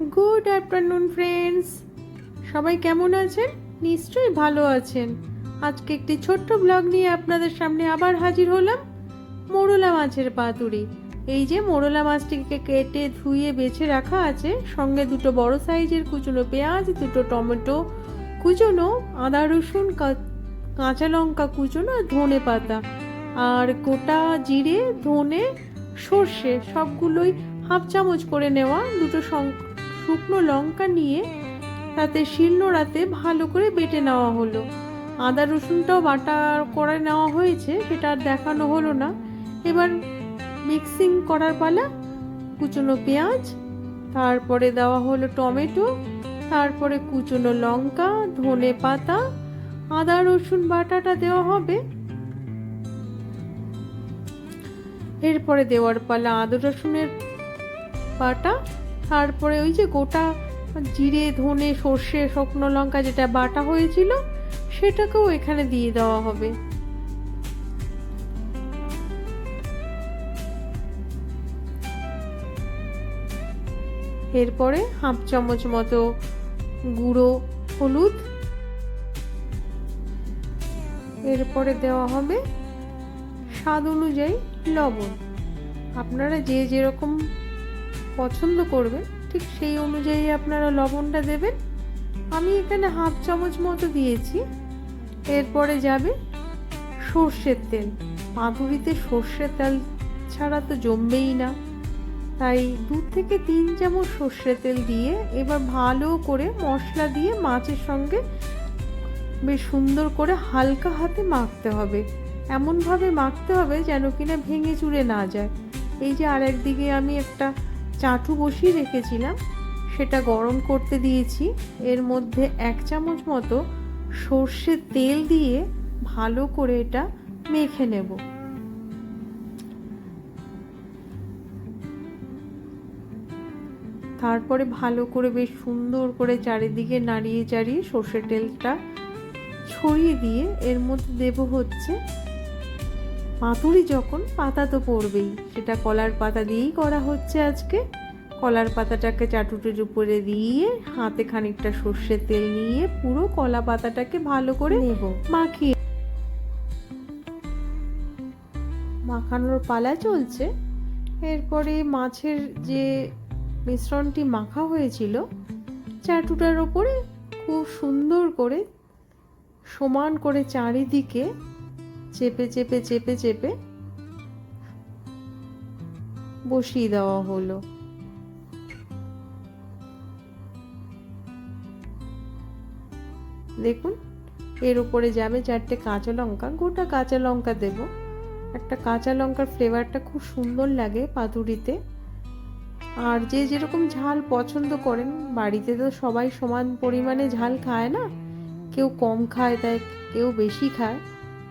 Good afternoon friends সবাই কেমন আছেন? নিশ্চয়ই ভালো আছেন। আজকে একটি ছোট্ট ব্লগ নিয়ে আপনাদের সামনে আবার হাজির হলাম মোরলা মাছের পাতুরি। এই যে মোরলা মাছটিকে কেটে ধুয়ে বেছে রাখা আছে, সঙ্গে দুটো বড় সাইজের কুচনো পেঁয়াজ, দুটো টমেটো কুচনো, আদা রসুন কাঁচা লঙ্কা কুচনো আর ধনে পাতা। আর গোটা জিরে, ধনে, সর্ষে সবগুলোই হাফ চামচ করে নেওয়া দুটো শুকনো লঙ্কা নিয়ে তাতে শিলনোড়াতে ভালো করে বেটে নেওয়া হলো। আদা রসুনটাও বাটা করে নেওয়া হয়েছে, সেটা আর দেখানো হলো না। এবার মিক্সিং করার পালা কুচনো পেঁয়াজ, তারপরে দেওয়া হলো টমেটো, তারপরে কুচনো লঙ্কা, ধনে পাতা, আদা রসুন বাটাটা দেওয়া হবে। এরপরে দেওয়ার পালা আদা রসুনের বাটা তারপরে ওই যে গোটা জিরে, ধনে, সর্ষে, শুকনো লঙ্কা যেটা বাটা হয়েছিল, সেটাকেও এখানে দিয়ে দেওয়া হবে। এরপরে হাফ চামচ মতো গুঁড়ো, হলুদ। এরপরে দেওয়া হবে স্বাদ অনুযায়ী লবণ। আপনারা যে যেরকম পছন্দ করবেন, ঠিক সেই অনুযায়ী আপনারা লবণটা দেবেন। আমি এখানে হাফ চামচ মতো দিয়েছি। এরপরে যাবে সর্ষের তেল। পাতুরিতে সর্ষের তেল ছাড়া তো জমবেই না। তাই দু থেকে তিন চামচ সর্ষের তেল দিয়ে এবার ভালো করে মশলা দিয়ে মাছের সঙ্গে বেশ সুন্দর করে হালকা হাতে মাখতে হবে। এমনভাবে মাখতে হবে যেন কিনা ভেঙে চুরে না যায়। এই যে আরেক দিকে আমি একটা চাটু বসিয়ে রেখেছিলাম। সেটা গরম করতে দিয়েছি। এর মধ্যে এক চামচ মতো সর্ষের তেল দিয়ে ভালো করে এটা মেখে নেব। তারপরে ভালো করে বেশ সুন্দর করে চারিদিকে নাড়িয়ে চাড়িয়ে সর্ষের তেলটা ছড়িয়ে দিয়ে এর মধ্যে দেব হচ্ছে পাতুরি যখন পাতা তো পড়বেই সেটা কলার পাতা দিয়েই করা হচ্ছে আজকে। কলার পাতাটাকে চাটুটির উপরে দিয়ে হাতে খানিকটা সর্ষের তেল নিয়ে পুরো কলা পাতাটাকে ভালো করে নেব। মাখিয়ে মাখানোর পালা চলছে। এরপরে মাছের যে মিশ্রণটি মাখা হয়েছিল চাটুটার ওপরে খুব সুন্দর করে সমান করে চারিদিকে চেপে চেপে চেপে চেপে বসিয়ে দেওয়া হলো। দেখুন, এর উপরে যাবে চারটে কাঁচা লঙ্কা, গোটা কাঁচা লঙ্কা দেব। একটা কাঁচা লঙ্কার ফ্লেভারটা খুব সুন্দর লাগে পাতুরিতে। আর যে যেরকম ঝাল পছন্দ করেন, বাড়িতে তো সবাই সমান পরিমাণে ঝাল খায় না। কেউ কম খায়, তাই কেউ বেশি খায়।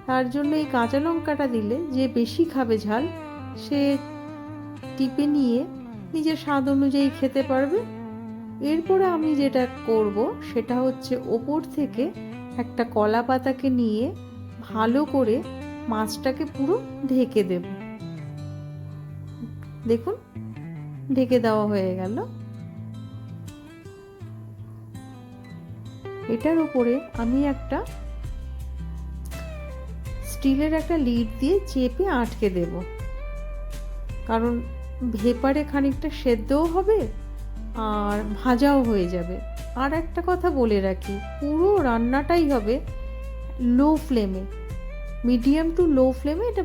তার জন্য এই কাঁচা লঙ্কাটা দিলে যে বেশি খাবে ঝাল, সে টিপে নিয়ে নিজের স্বাদ অনুযায়ী খেতে পারবে। এরপরে আমি যেটা করব সেটা হচ্ছে ওপর থেকে একটা কলা পাতাকে নিয়ে ভালো করে মাছটাকে পুরো ঢেকে দেব। দেখুন, ঢেকে দেওয়া হয়ে গেল। এটার উপরে আমি একটা স্টিলের একটা লিড দিয়ে চেপে আটকে দেব। কারণ ভেপারে খানিকটা সেদ্ধও হবে আর ভাজাও হয়ে যাবে। আর একটা কথা বলে রাখি, পুরো রান্নাটাই হবে লো ফ্লেমে, মিডিয়াম টু লো ফ্লেমে এটা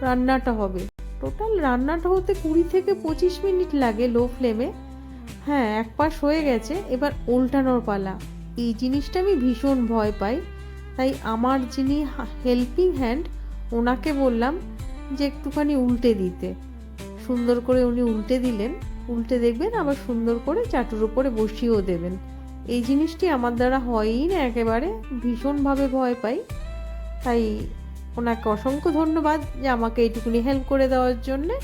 রান্নাটা হবে। টোটাল রান্নাটা হতে কুড়ি থেকে পঁচিশ মিনিট লাগে লো ফ্লেমে। হ্যাঁ এক পাশ হয়ে গেছে, এবার উল্টানোর পালা। এই জিনিসটা আমি ভীষণ ভয় পাই। তাই আমার যিনি হেল্পিং হ্যান্ড ওনাকে বললাম যে একটুখানি উল্টে দিতে। সুন্দর করে উনি উল্টে দিলেন। উল্টে দেখবেন আবার সুন্দর করে চাটুর উপরে বসিয়েও দেবেন। এই জিনিসটি আমার দ্বারা হয়ই না, একেবারে ভীষণভাবে ভয় পাই। তাই ওনাকে অসংখ্য ধন্যবাদ যে আমাকে এইটুকুনি হেল্প করে দেওয়ার জন্যে।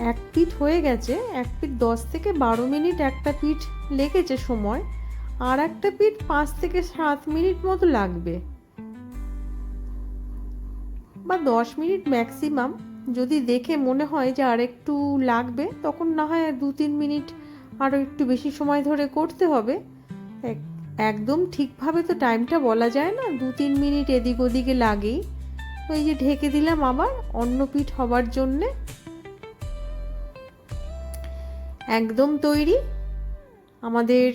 এক পিঠ হয়ে গেছে, এক পিঠ দশ থেকে বারো মিনিট একটা পিঠ লেগেছে সময়, আর একটা পিঠ পাঁচ থেকে সাত মিনিট মতো লাগবে। বা দশ মিনিট ম্যাক্সিমাম। যদি দেখে মনে হয় যে আর একটু লাগবে, তখন না হয় দু তিন মিনিট আরও একটু বেশি সময় ধরে করতে হবে। এক- একদম ঠিকভাবে তো টাইমটা বলা যায় না, দু তিন মিনিট এদিক ওদিকে লাগেই। ওই যে ঢেকে দিলাম আবার অন্য পিঠ হবার জন্যে। একদম তৈরি। আমাদের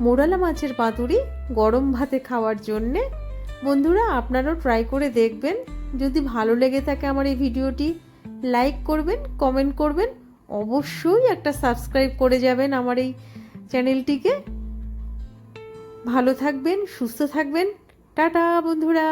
মোরালা মাছের পাতুরি গরম ভাতে খাওয়ার জন্যে। বন্ধুরা, আপনারাও ট্রাই করে দেখবেন। যদি ভালো লেগে থাকে আমার এই ভিডিওটি লাইক করবেন কমেন্ট করবেন। অবশ্যই একটা সাবস্ক্রাইব করে যাবেন আমার এই চ্যানেলটিকে ভালো থাকবেন, সুস্থ থাকবেন। টাটা, বন্ধুরা।